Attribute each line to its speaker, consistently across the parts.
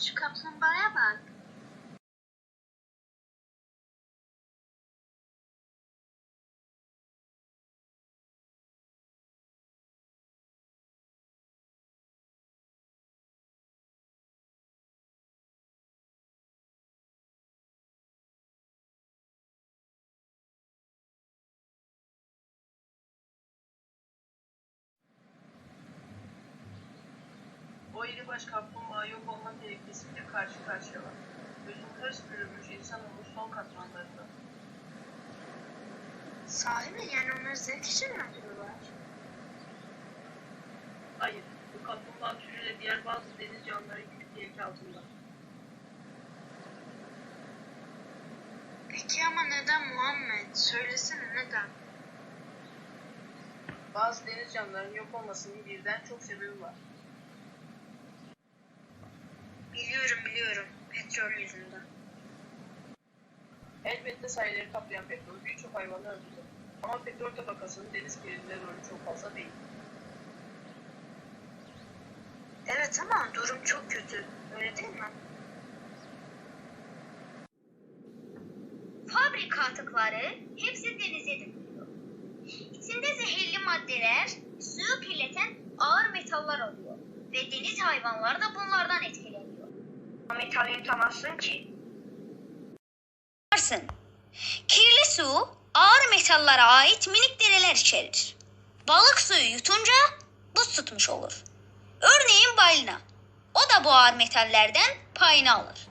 Speaker 1: Şu kaplumbağaya bak.
Speaker 2: O iri baş kaplumbağa yok olma tehlikesiyle karşı karşıyalar. Gözün hırs bürümüş insanoğlu son katmanlarında.
Speaker 1: Sahi mi? Yani onları zevk için mi öldürüyorlar?
Speaker 2: Hayır, bu kaplumbağa türüyle diğer bazı deniz canlıları gibi tehlike altında.
Speaker 1: Peki ama neden Muhammed? Söylesene neden?
Speaker 2: Bazı deniz canlılarının yok olmasının birden çok sebebi var.
Speaker 1: Biliyorum biliyorum. Petrol yüzünden.
Speaker 2: Elbette sayıları kaplayan petrol birçok hayvanı öldürdü. Ama petrol tabakasının deniz kirliliğine rolü çok fazla değil.
Speaker 1: Evet ama durum çok kötü. Öyle değil mi?
Speaker 3: Fabrika atıkları hepsi denize dökülüyor. İçinde zehirli maddeler suyu kirleten ağır metaller oluyor. Ve deniz hayvanları da bunlardan etkileniyor.
Speaker 1: Metal yutamazsın ki.
Speaker 3: Varsın. Kirli su ağır metallere ait minik dereler içerir. Balık suyu yutunca buz tutmuş olur. Örneğin balina. O da bu ağır metallerden payını alır.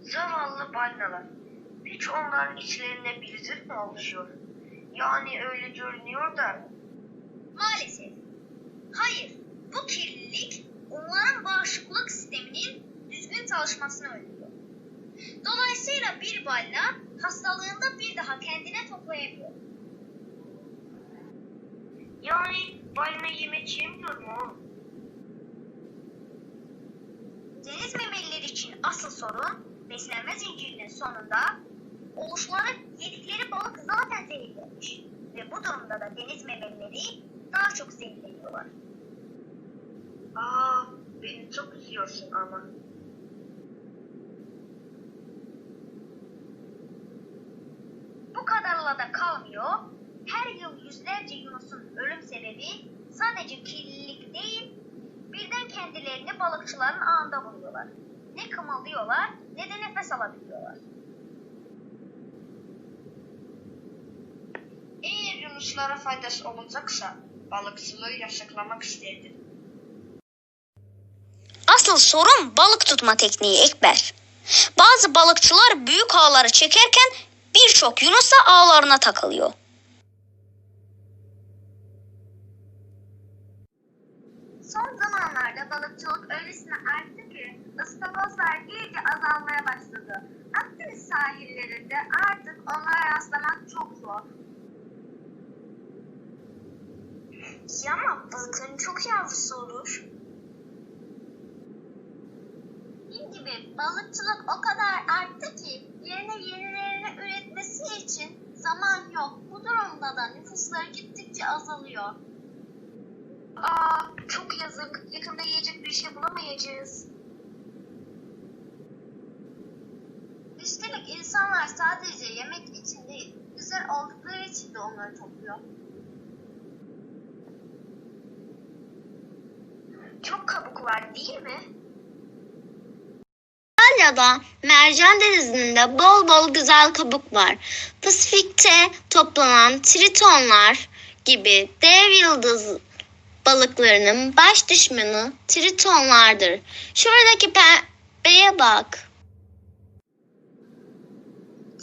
Speaker 1: Zavallı balinalar. Hiç onların içlerinde bir zırh mı oluşuyor? Yani öyle görünüyor da.
Speaker 3: Maalesef. Hayır, bu kirlilik onların bağışıklık sisteminin düzgün çalışmasını önlüyor. Dolayısıyla bir balina hastalığında bir daha kendine toplayamıyor.
Speaker 1: Yani balina yemek yemiyor mu?
Speaker 3: Deniz memelileri için asıl sorun beslenme zincirinin sonunda oluşları yedikleri balık zaten zehirlenmiş. Ve bu durumda da deniz memelileri daha çok zehirleniyorlar.
Speaker 1: Aa, beni çok üzüyorsun ama.
Speaker 3: Bu kadarla da kalmıyor. Her yıl yüzlerce Yunus'un ölüm sebebi sadece kirlilik değil, birden kendilerini balıkçıların ağında buluyorlar. Ne kımıldıyorlar ne de nefes alabiliyorlar.
Speaker 1: Yunuslara faydası olacaksa balıkçılığı yasaklamak isterdim.
Speaker 3: Asıl sorun balık tutma tekniği Ekber. Bazı balıkçılar büyük ağları çekerken birçok Yunus da ağlarına takılıyor.
Speaker 4: Son zamanlarda balıkçılık öylesine arttı ki ıstakozlar iyice azalmaya başladı. Akdeniz sahillerinde artık onlara rastlamak çok zor.
Speaker 1: Ya ama balıkların çok yavrusu olur.
Speaker 4: Dediğim gibi balıkçılık o kadar arttı ki yerine yenilerini üretmesi için zaman yok. Bu durumda da nüfusları gittikçe azalıyor.
Speaker 1: Aa, çok yazık. Yakında yiyecek bir şey bulamayacağız.
Speaker 4: Üstelik insanlar sadece yemek için değil, güzel oldukları için de onları topluyor.
Speaker 1: Çok kabuk var değil mi?
Speaker 5: Antalya'da Mercan Denizi'nde bol bol güzel kabuk var. Pasifik'te toplanan tritonlar gibi dev yıldız balıklarının baş düşmanı tritonlardır. Şuradaki pembeye bak.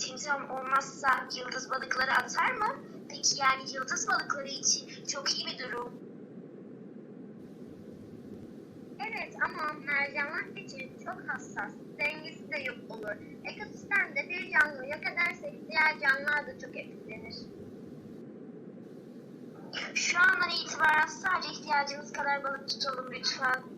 Speaker 1: Timsah olmazsa yıldız balıkları atar mı? Peki yani yıldız balıkları için çok iyi bir durum.
Speaker 4: Evet ama mercanlar için çok hassas. Dengesi de yok olur. Ekosistemde bir canlı yok edersek diğer canlılar da çok etkilenir.
Speaker 1: Şu andan itibaren sadece ihtiyacımız kadar balık tutalım lütfen.